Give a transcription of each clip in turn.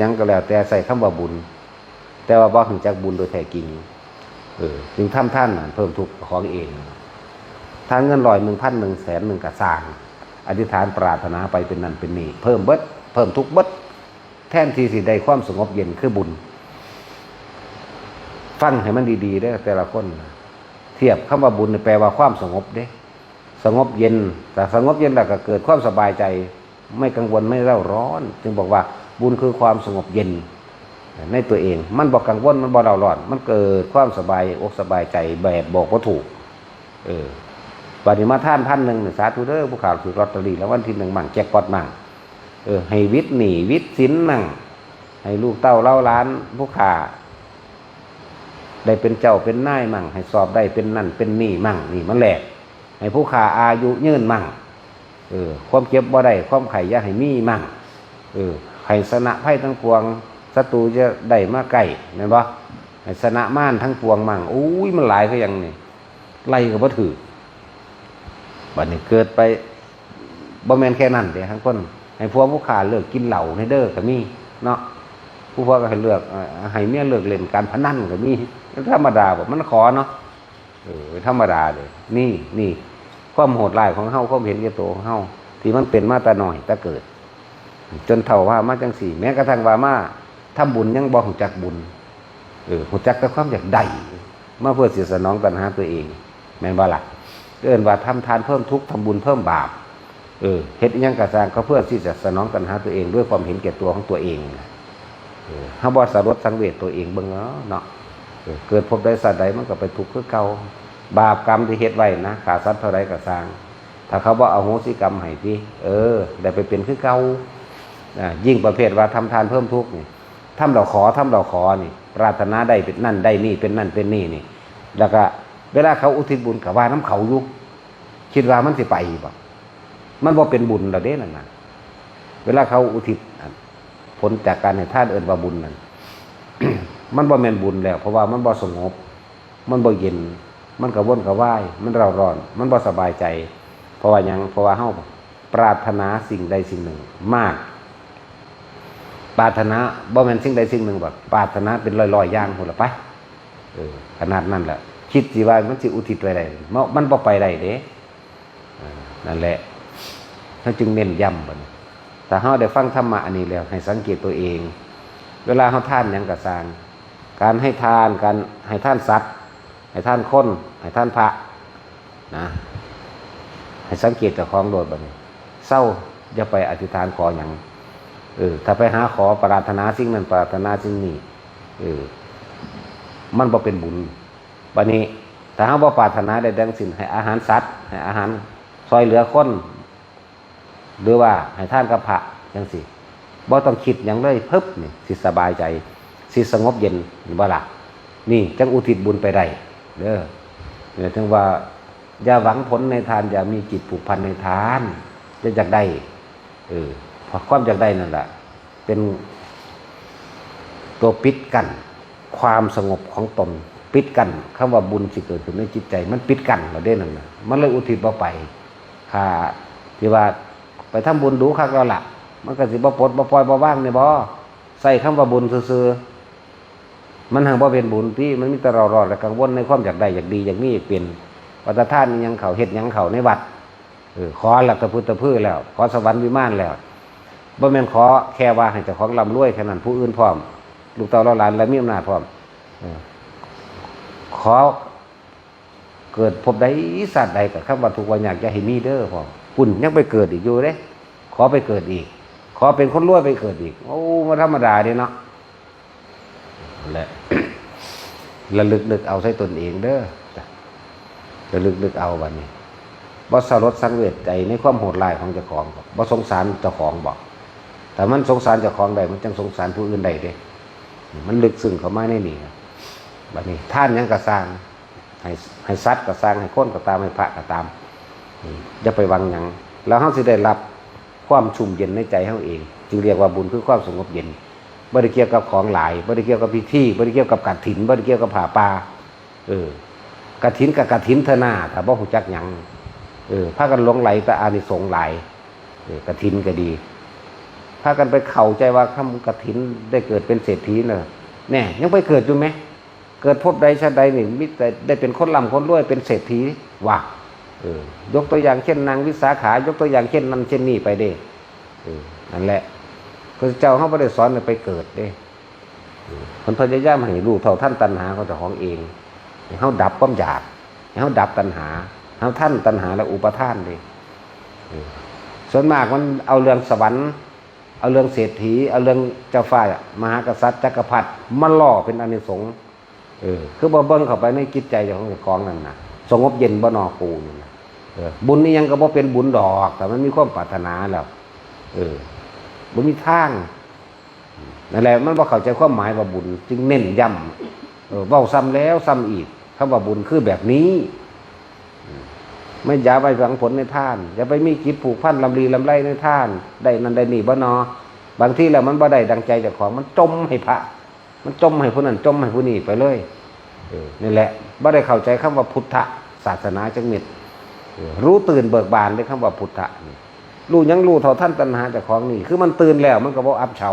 ยังก็แล้ว แต่ใส่คำว่าบุญ แต่ว่าบ่ถึงจักบุญโดยแท้จริง เออจึงทำท่านนั่นเพิ่มทุกข์ของเองทานเงินร้อยหนึ่งพันหนึ่งแสนหนึ่งกระสางอธิษฐานปรารถนาไปเป็นนั่นเป็นนี่เพิ่มเบิดเพิ่มทุกข์เบิดแทนที่สิได้ความสงบเย็นคือบุญ ฟังให้มันดีๆได้แต่ละคนเทียบคำว่าบุญนี่แปลว่าความสงบเด้ สงบเย็น แต่สงบเย็นแล้วก็เกิดความสบายใจ ไม่กังวลไม่เร่าร้อน จึงบอกว่า บุญคือความสงบเย็นในตัวเอง มันบอกกังวลมันบอกเร่าร้อน มันเกิดความสบายอกสบายใจแบบบอกว่าถูก เออบัดนี้มาท่านพันหนึ่งสาธุเด้อผู้ข่าวถือลอตเตอรี่แล้ววันที่หนึ่งมั่งแจ็คพอตมั่งเออให้วิทย์หนีวิทย์สินมั่งให้ลูกเต้าเล่าล้านผู้ข่าได้เป็นเจ้าเป็นนายมั่งให้สอบได้เป็นนั่นเป็นนี่มั่งนี่มันแหลกให้ผู้ขาอายุยืนมั่งเออความเจ็บบ่ได้ความไข่ยาให้มีมั่งเออ ไข่สนะไพ่ทั้งปวงศัตรูจะได้มาใกล้แม่นบ่ให้สนะม่านทั้งปวงมั่งอุ้ยมันหลายคือหยังนี่ไล่ก็บ่ถือบัดนี้เกิดไปบ่แมนแค่นั้นเด้ทั้งคนให้พวกผู้ขาเลิกกินเหล้าในเด้อก็มีเนาะผู้พ่อก็ให้เลือกให้เมียเลือกเล่นการพนันก็มีธรรมดาบอกมันขอเนาะเออธรรมดาเลยนี่นี่ความโหดร้ายของเฮาความเห็นแก่ตัวของเฮาที่มันเป็นมาแต่หน่อยแต่เกิด จนเท่าว่ามาจังสี่ แม้กระทั่งว่ามาทำบุญยังบ่หูจักบุญเออหูจักแต่ความอยากได้มาเพื่อเสิสนองตัณหาตัวเอง แม่นบ่ล่ะเกินว่าทำทานเพิ่มทุกข์ทำบุญเพิ่มบาปเออเฮ็ดยังกระสร้างก็เพื่อที่จะสนองตัณหาตัวเอง ด้วยความเห็นแก่ตัวของตัวเองเออถ้าบอสารดสังเวชตัวเองเบิ่งเนาะเนาะเกิดพบได้สัตว์ใดมันก็ไปทุกข์คือเก่าบาปกรรมที่เฮ็ดไว้นะขาสัตว์เท่าไรก็สร้าง ถ้าเขาบอกเอาโหสิกรรมให้พี่เออได้ไปเป็นคือเก่า ยิ่งประเภทว่าทำทานเพิ่มทุกข์นี่ทำเราขอทำเราขอนี่ ปรารถนาได้เป็นนั่นได้นี่เป็นนั่นเป็นนี่นี่ แล้วก็เวลาเขาอุทิศบุญกับว่าน้ำเขาอยู่คิดว่ามันสิไปบ่มันบ่เป็นบุญเราเด้นั่นน่ะเวลาเขาอุทิศผลจากการให้ท่านเอินว่าบุญนั่นมันบ่แมนบุญแล้ว เพราะว่ามันบ่สงบ มันบ่เย็น มันกระวนกระว่าย มันเร่าร้อน มันบ่สบายใจ เพราะว่ายังเพราะว่าเฮาปรารถนาสิ่งใดสิ่งหนึ่ง มาก ปาถนาบ่แม่นสิ่งใดสิ่งหนึ่งแบบปาถนาเป็นร้อยๆอย่างพุ่นละไปเออขนาดนั้นแหละคิดสิว่ามันสิอุทิศไปได้มันมันบ่ไปได้เด้นั่นแหละเขาจึงเน้นย้ำบันแต่เขาได้ฟังธรรมะอันนี้แล้ว ให้สังเกตตัวเอง เวลาเขาท่านยังกระสางการให้ทานการให้ท่านสัตว์ ให้ท่านคนให้ท่านพระนะ ให้สังเกตจ้าของโดดบันเศร้าอย่าไปอธิษฐานขออย่าง เออถ้าไปหาขอปรารถนาสิ่งนั้นปรารถนาสิ่งนี้เออมันบ่เป็นบุญบัดนี้ถ้าเขาบ่ปรารถนาได้ดังสิ้นให้อาหารสัตว์ให้อาหารซอยเหลือคนหรือว่าให้ท่านกับพะจังสิบ่ต้องคิดอย่างเลยเพิบนี่สิสบายใจ สิสงบเย็นบ่ล่ะนี่จังอุทิศบุญไปได้เด้อเนี่ยถึงว่าอย่าหวังผลในทานอย่ามีจิตผูกพันในทานจะอยากได้เออ ความอยากได้นั่นแหละเป็นตัวปิดกันความสงบของตนปิดกันคำว่าบุญสิเกิดขึ้นในจิตใจ มันปิดกันเราได้นั่นนะมันเลยอุทิศบ่ไปค่าที่ว่าไปทำบุญดูคักแล้วล่ะมันก็สิบ่ปลดบ่ปล่อยบ่ว่างนี่บ่ใส่คำว่าบุญซื่อมันหังบ่เป็นบุญที่มันมีแต่เรารอดและกังวลในความอยากได้อยากดีอยากมีอยากเป็นวัฏท่านนี่ยังเขาเฮ็ดยังเขาในวัดเออขอหลักตะพุทธพื้แล้ว ขอสวรรค์วิมานแล้ว บ่แม่นขอแค่ว่าให้เจ้าของร่ำรวยแค่นั้นผู้อื่นพร้อม ลูกเต้าเราหลานและมีอำนาจพร้อมขอเกิดพบใดสัตว์ใดกับคำว่าทุกวันอยากจะให้มีเด้อพร้อมปุ่นยังไปเกิดอีกอยู่เด้ขอไปเกิดอีก ขอเป็นคนรวยไปเกิดอีก โอ้มาธรรมดาเด้เนาะแหละระลึกนึกเอาใส่ตนเองเด้อระลึกนึกเอาวันนี้บ่สลดสังเวชใจในความโหดร้ายของเจ้าของบ่สงสารเจ้าของบอก แต่มันสงสารเจ้าของใดมันจังสงสารผู้อื่นใดเด้ มันลึกซึ้งเข้ามาในนี่ครับบนี้ท่านยังกระสร้างให้ให้สัตว์กระสร้างให้ค้นก็ตามให้พระก็ตามอืมอย่าไปวังยังแล้วเฮาสิได้รับความชุ่มเย็นในใจเฮาเอง จึงเรียกว่าบุญคือความสงบเย็นบ่ได้เกี่ยวกับของหลายบ่ได้เกี่ยวกับพิธีบ่ได้เกี่ยวกับกฐินบ่ได้เกี่ยวกับผ่าป่าเออกฐินกับกฐินเท่าหน้าถ้าบ่ฮู้จักยังเออพากันหลงไหลแต่อานิสงส์หลายเออกฐินก็ดีากันไปเข้าใจว่าคำกฐินได้เกิดเป็นเศรษฐีเนอะแน่ยังไปเกิดอยู่ไหมเกิดพบใดชาติใดนี่มิแต่ได้เป็นคนร่ำคนรวยเป็นเศรษฐีว่าเออยกตัวอย่างเช่นนางวิสาขายกตัวอย่างเช่นนั้นเช่นนี้ไปเด้เออนั่นแหละพระเจ้าเขาไม่ได้สอนไปเกิดเด้อคนพยายามให้รู้เท่าท่านตัณหาเของเจ้าของเองให้เขาดับความอยากให้เขาดับตัณหาเขาท่านตัณหาและอุปทานเลยส่วนมากมันเอาเรื่องสวรรค์ เอาเรื่องเศรษฐี เอาเรื่องเจ้าฟ้ามหากษัตริย์จักรพรรดิมาล่อเป็นอนิสงส์เออ คือบ่เบิ่งเข้าไปในจิตใจของเจ้าของนั่นนะสงบเย็นบ่นอกูนี่นะเออบุญนี่ยังก็บ่เป็นบุญดอก แต่มันมีความปรารถนาแล้วเออบ่มีทางนั่นแหละมันบ่เข้าใจความหมายว่าบุญ จึงเน้นย้ำเออเว้าซ้ำแล้วซ้ำอีกคำว่าบุญคือแบบนี้ ไม่อย่าไปหวังผลในท่าน อย่าไปมีกิจผูกพันลำลีลำไรในท่าน ได้นั่นได้นี่บ่นอบางทีแล้วมันบ่ได้ดังใจจากของมันจมให้พระ มันจมให้ผู้นั้นจมให้ผู้นี้ไปเลยเออนี่แหละบ่ได้เข้าใจคำว่าพุทธศาสนาจังม็ดรู้ตื่นเบิกบานด้วยคำว่าพุทธะรู้ยังรู้เท่าท่านตัณหาจากของนี่คือมันตื่นแล้วมันก็บ่อับเฉา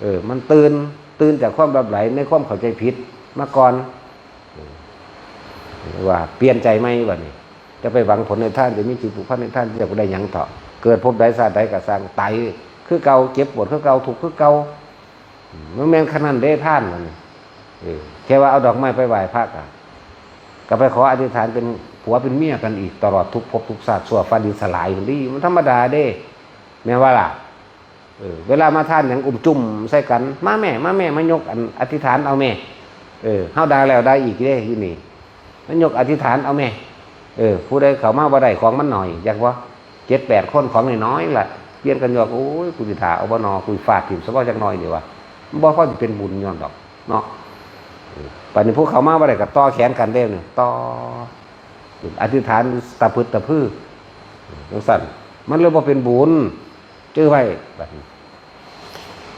เออ มันตื่นตื่นจากความรับไหลในความเข้าใจผิดมาก่อนว่าเปลี่ยนใจไหมวะนี่ จะไปหวังผลในท่านจะมีจิตผูกพันในท่านจะได้ยังต่อเกิดพบใดศาสตร์ใดกับสร้างไตคือเก่าเจ็บปวดคือเก่าถูกคือเก่ามันแม่นขนาดเด้ท่านมันแค่ว่าเอาดอกไม้ไปไหว้พระกันก็ไปขออธิษฐานเป็นผัวเป็นเมียกันอีกตลอดทุกภพทุกศาสตร์สัวฟ้าดินสลายมันดีมันธรรมดาเด้ แม่ว่าล่ะเวลามาท่านอย่างอุ้มจุ่มใส่กัน มาแม่ มาแม่มายกอันอธิษฐานเอาแม่ เออเฮาด้แล้วได้อีกเด้ที่นี่มันยกอธิษฐานเอาแม่ เออ ผู้ใดเขามาบ่ได้ของมันหน่อยอยากว่าเจ็ดแปดคนของน้อยๆล่ะเปลี่ยนกันยอกโอ้ยกูสิถาเอาบ่นอกูฟาดถิ่มซะบ่จักหน่อยเดียว่าบ่พอสิเป็นบุญย้อนดอก เนาะเออป่านนี้พวกเขามาบ่ได้ก็ต่อแขนกันเด้เนี่ยต่ออธิษฐานตะพึดตะพื้อจังซั่นมันเลยบ่เป็นบุญจื้อไว้บัดนี้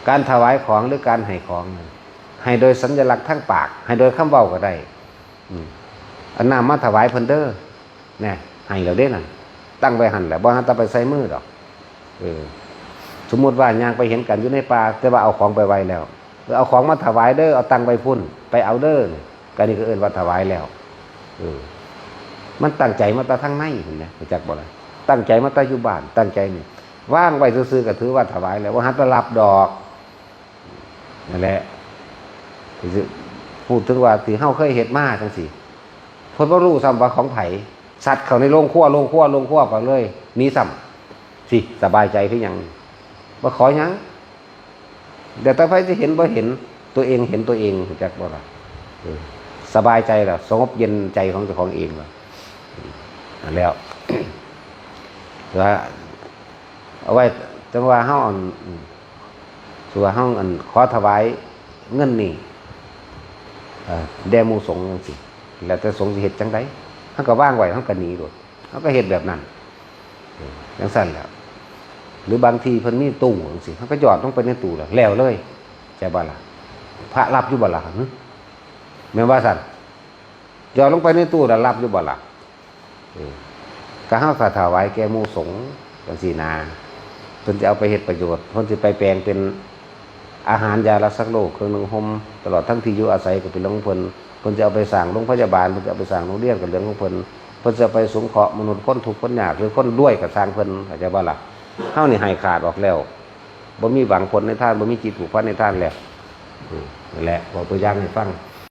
การถวายของหรือการให้ของให้โดยสัญลักษณ์ทั้งปาก ให้โดยคำเว้าก็ได้อืมอันน้ำมาถวายเพิ่นเด้อ แน่ให้เราได้นั่นตั้งไว้หันแหละบ่หันตะไปใส่มือดอกเออสมมุติว่ายางไปเห็นกันอยู่ในป่าแต่ว่าเอาของไปไว้แล้วเออเอาของมาถวายเด้อเอาตังไปพุ่น ไปเอาเด้อก็นี่ก็เอิ้นว่าถวายแล้วเออมันตั้งใจมาตาทั้งในเห็นไหมจักบ่ล่ะตั้งใจมาตาอยู่บ้าน ตั้งใจนี่ว่างไว้ซื่อๆก็ถือว่าถวายแล้วว่าหันตะรับดอกนั่นแหละพูดถึงว่าที่เฮาเคยเฮ็ดมาจังซี่พิ่นบ่รู้ซ้ำว่าของไผ สัตว์เขาในโรงครัวโรงครัวโรงครัวไปเลยหนีซ้ำสิสบายใจคือหยังบ่ขอยังเดี๋ยวต่ไผจะเห็นบ่เห็นตัวเองเห็นตัวเองจักบ่ล่ะสบายใจแล้วสงบเย็นใจของเจ้าของเองแล้วแล้วว่าเอาไว้จังว่าเฮาอันสัวาเฮาอันขอถวายเงินนี่แด่มูสงฆ์จังซี่แล้วแต่สงสิเฮ็ดจังได เขาก็ว่างไหว้เขาก็หนีโดดเขาก็เฮ็ดแบบนั้นออจังสั้นแหล้วหรือบางทีเพิ่นมีตู้จังซี่เขาก็หยอดลงไปในตู้แล้วแล้วเลยใช่บ่ล่ะพระรับอยู่บ่ล่ะหึแม่ว่าซั่นหยอดลงไปในตู้แล้วรับอยู่บ่ล่ะเออก็เฮาก็ถวายแก่มูสงฆ์จังซี่นาเพิ่นจะเอาไปเฮ็ดประโยชน์เพิ่นสิไปแปลงเป็นอาหารยารักษาโรคเครื่องนึ่งห่มตลอดทั้งที่อยู่อาศัยก็เป็นของเพิ่น เพิ่นจะเอาไปสั่งโรงพยาบาลเพิ่นจะเอาไปสั่งโรงเรียนกับเรื่องของเพิ่นเพิ่นจะไปสงเคราะห์มนุษย์คนทุกข์คนยากหรือคนด้วยกับสร้างเพิ่นเข้าใจบ่ล่ะเฮานี่ให้ขาดออกแล้วบ่มีหวังผลในท่านบ่มีจิตผูกพันในท่านแล้วนั่นแหละบอกตัวอย่างให้ฟัง